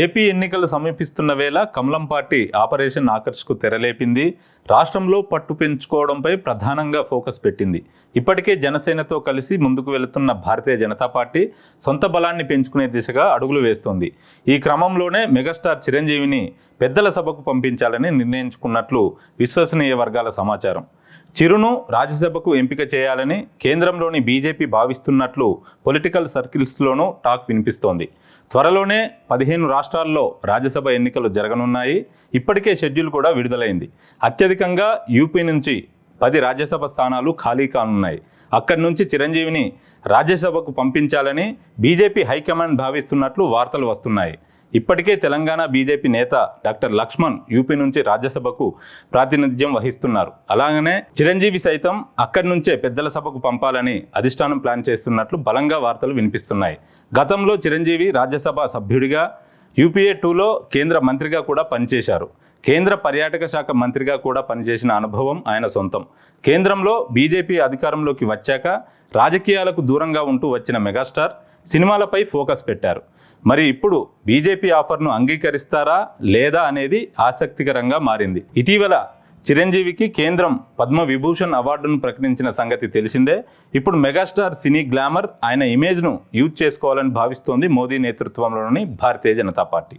AP ఎన్నికలు సమీపిస్తున్న వేళ కమలం పార్టీ ఆపరేషన్ ఆకర్ష్కు తెరలేపింది. రాష్ట్రంలో పట్టు పెంచుకోవడంపై ప్రధానంగా ఫోకస్ పెట్టింది. ఇప్పటికే జనసేనతో కలిసి ముందుకు వెళుతున్న భారతీయ జనతా పార్టీ సొంత బలాన్ని పెంచుకునే దిశగా అడుగులు వేస్తోంది. ఈ క్రమంలోనే మెగాస్టార్ చిరంజీవిని పెద్దల సభకు పంపించాలని నిర్ణయించుకున్నట్లు విశ్వసనీయ వర్గాల సమాచారం. చిరును రాజ్యసభకు ఎంపిక చేయాలని కేంద్రంలోని బీజేపీ భావిస్తున్నట్లు పొలిటికల్ సర్కిల్స్లోనూ టాక్ వినిపిస్తోంది. త్వరలోనే పదిహేను రాష్ట్రాల్లో రాజ్యసభ ఎన్నికలు జరగనున్నాయి. ఇప్పటికే షెడ్యూల్ కూడా విడుదలైంది. అత్యధికంగా యూపీ నుంచి పది రాజ్యసభ స్థానాలు ఖాళీ కానున్నాయి. అక్కడి నుంచి చిరంజీవిని రాజ్యసభకు పంపించాలని బీజేపీ హైకమాండ్ భావిస్తున్నట్లు వార్తలు వస్తున్నాయి. ఇప్పటికే తెలంగాణ బీజేపీ నేత డాక్టర్ లక్ష్మణ్ యూపీ నుంచి రాజ్యసభకు ప్రాతినిధ్యం వహిస్తున్నారు. అలాగనే చిరంజీవి సైతం అక్కడి నుంచే పెద్దల సభకు పంపాలని అధిష్టానం ప్లాన్ చేస్తున్నట్లు బలంగా వార్తలు వినిపిస్తున్నాయి. గతంలో చిరంజీవి రాజ్యసభ సభ్యుడిగా యూపీఏ టూలో కేంద్ర మంత్రిగా కూడా పనిచేశారు. కేంద్ర పర్యాటక శాఖ మంత్రిగా కూడా పనిచేసిన అనుభవం ఆయన సొంతం. కేంద్రంలో బీజేపీ అధికారంలోకి వచ్చాక రాజకీయాలకు దూరంగా ఉంటూ వచ్చిన మెగాస్టార్ సినిమాలపై ఫోకస్ పెట్టారు. మరి ఇప్పుడు బీజేపీ ఆఫర్ను అంగీకరిస్తారా లేదా అనేది ఆసక్తికరంగా మారింది. ఇటీవల చిరంజీవికి కేంద్రం పద్మ విభూషణ్ అవార్డును ప్రకటించిన సంగతి తెలిసిందే. ఇప్పుడు మెగాస్టార్ సినీ గ్లామర్ ఆయన ఇమేజ్ను యూజ్ చేసుకోవాలని భావిస్తోంది మోదీ నేతృత్వంలోని భారతీయ జనతా పార్టీ.